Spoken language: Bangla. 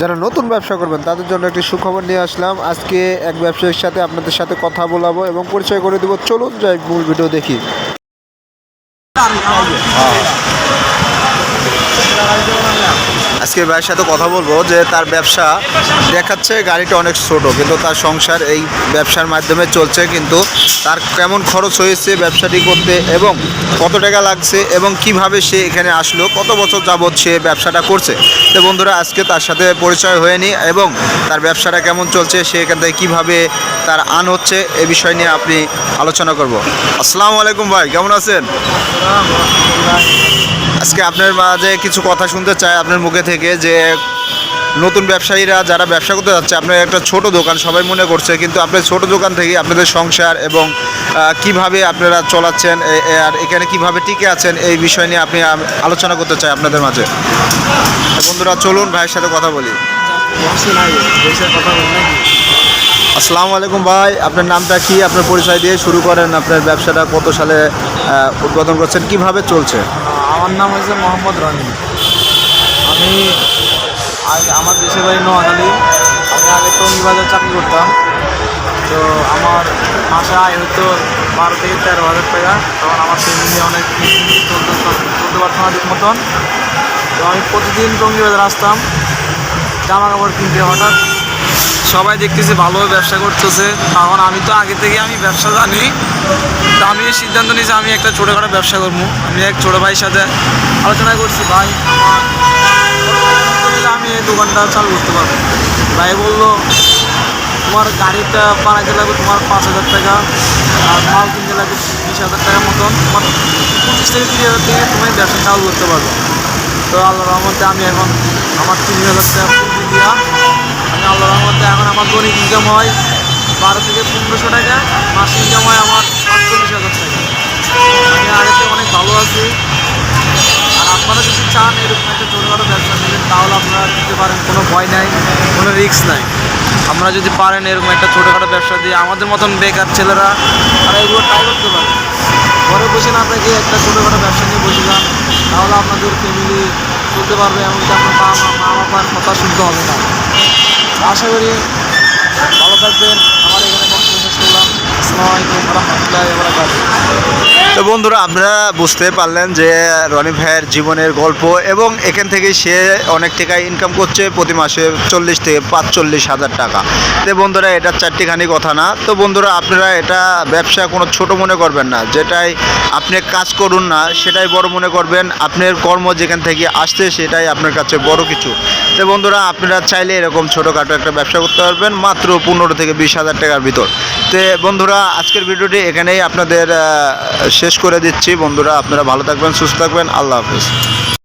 যারা নতুন ব্যবসা করবেন, তাদের জন্য একটি সুখবর নিয়ে আসলাম। আজকে এক ব্যবসায়ীর সাথে আপনাদের সাথে কথা বলাবো এবং পরিচয় করে দেবো। চলুন যাই মূল ভিডিও দেখি। আজকে ভাইয়ের সাথে কথা বলব যে তার ব্যবসা দেখাচ্ছে গাড়িটা অনেক ছোট, কিন্তু তার সংসার এই ব্যবসার মাধ্যমে চলছে, কিন্তু তার কেমন খরচ হয়েছে ব্যবসাটি করতে এবং কত টাকা লাগছে এবং কীভাবে সে এখানে আসলো, কত বছর যাবৎ সে ব্যবসাটা করছে। তো বন্ধুরা, আজকে তার সাথে পরিচয় হয়নি এবং তার ব্যবসাটা কেমন চলছে, সে এখান থেকে কীভাবে তার আন হচ্ছে, এ বিষয় নিয়ে আপনি আলোচনা করব। আসসালামু আলাইকুম ভাই, কেমন আছেন? আজকে আপনার মাঝে কিছু কথা শুনতে চাই আপনার মুখে থেকে যে নতুন ব্যবসায়ীরা যারা ব্যবসা করতে যাচ্ছে, আপনার একটা ছোট দোকান সবাই মনে করছে, কিন্তু আপনার ছোট দোকান থেকে আপনাদের সংসার এবং কীভাবে আপনারা চলাচ্ছেন আর এখানে কীভাবে টিকে আছেন এই বিষয় নিয়ে আপনি আলোচনা করতে চাই আপনাদের মাঝে। বন্ধুরা, চলুন ভাইয়ের সাথে কথা বলি। আসসালামু আলাইকুম ভাই, আপনার নামটা কি? আপনার পরিচয় দিয়ে শুরু করেন, আপনার ব্যবসাটা কত সালে উদ্বোধন করছেন, কীভাবে চলছে? আমার নাম হচ্ছে মোহাম্মদ রনি। আমি আমার দেশের বাড়ি নোয়াখালী। আমি আগে টঙ্গি চাকরি করতাম। তো আমার মাসে আয় হতো বারো থেকে তেরো হাজার টাকা। তখন আমার ফ্যামিলি অনেক চলতে চলতে পারতো না ঠিক মতন তো আমি প্রতিদিন টঙ্গি বাজার আসতাম। জামা কাপড় কিনতে হঠাৎ। সবাই দেখতেছে ভালোভাবে ব্যবসা করতেছে। তখন আমি তো আগে থেকে আমি ব্যবসা জানি। তো আমি সিদ্ধান্ত নিয়েছি, আমি একটা ছোটোখাটো ব্যবসা করব। আমি এক ছোটো ভাইয়ের সাথে আলোচনা করছি, ভাই আমি এই দোকানটা চালু করতে পারব। ভাই বলল, তোমার গাড়িটা বানাইতে লাগবে? তোমার পাঁচ হাজার টাকা, আর মাল কিনতে লাগবে বিশ হাজার টাকার মতন। তোমার পঁচিশ থেকে তিরিশ হাজার টাকা তুমি ব্যবসা চালু করতে পারবে। তো আল্লাহ রহমতে আমি এখন আমার তিরিশ হাজার টাকা দিয়া রহমতে এখন আমার দৈনিক ইনকাম হয় বারো থেকে পনেরোশো টাকা মাস ইনকাম হয় আমার সাতচল্লিশ হাজার টাকা। আমি আগে থেকে অনেক ভালো আছি। আর আপনারা যদি চান এরকম একটা ছোটোখাটো ব্যবসা নেবেন, তাহলে আপনারা দিতে পারেন, কোনো ভয় নাই, কোনো রিস্ক নাই। আমরা যদি পারেন এরকম একটা ছোটোখাটো ব্যবসা দিয়ে, আমাদের মতন বেকার ছেলেরা, তারা এগুলো ট্রাই করতে পারে। ঘরে বসে না থেকে একটা ছোটোখাটো ব্যবসা নিয়ে বসে যান, তাহলে আপনাদের ফ্যামিলি চলতে পারবে, এমনকি আপনার মা মা, বাবার কথা শুনতে হবে না। আশা করি ভালো থাকবেন। আমার এখানে বক্তব্য শেষ করলাম। আসসালামু আলাইকুম রহমতুল্লাহ তো বন্ধুরা, আপনারা বুঝতে পারলেন যে রনি ভাইয়ের জীবনের গল্প এবং এখান থেকে সে অনেক টাকা ইনকাম করছে প্রতি মাসে চল্লিশ থেকে পাঁচচল্লিশ হাজার টাকা। তো বন্ধুরা, এটা চারটিখানি কথা না। তো বন্ধুরা, আপনারা এটা ব্যবসা কোনো ছোট মনে করবেন না। যেটাই আপনি কাজ করুন না, সেটাই বড় মনে করবেন। আপনার কর্ম যেখান থেকে আসছে, সেটাই আপনার কাছে বড় কিছু। তো বন্ধুরা, আপনারা চাইলে এরকম ছোটোখাটো একটা ব্যবসা করতে পারবেন মাত্র পনেরো থেকে বিশ হাজার টাকার ভিতর। তো বন্ধুরা, আজকের ভিডিওটি এখানেই আপনাদের শেষ করে দিচ্ছি। বন্ধুরা, আপনারা ভালো থাকবেন, সুস্থ থাকবেন। আল্লাহ হাফিজ।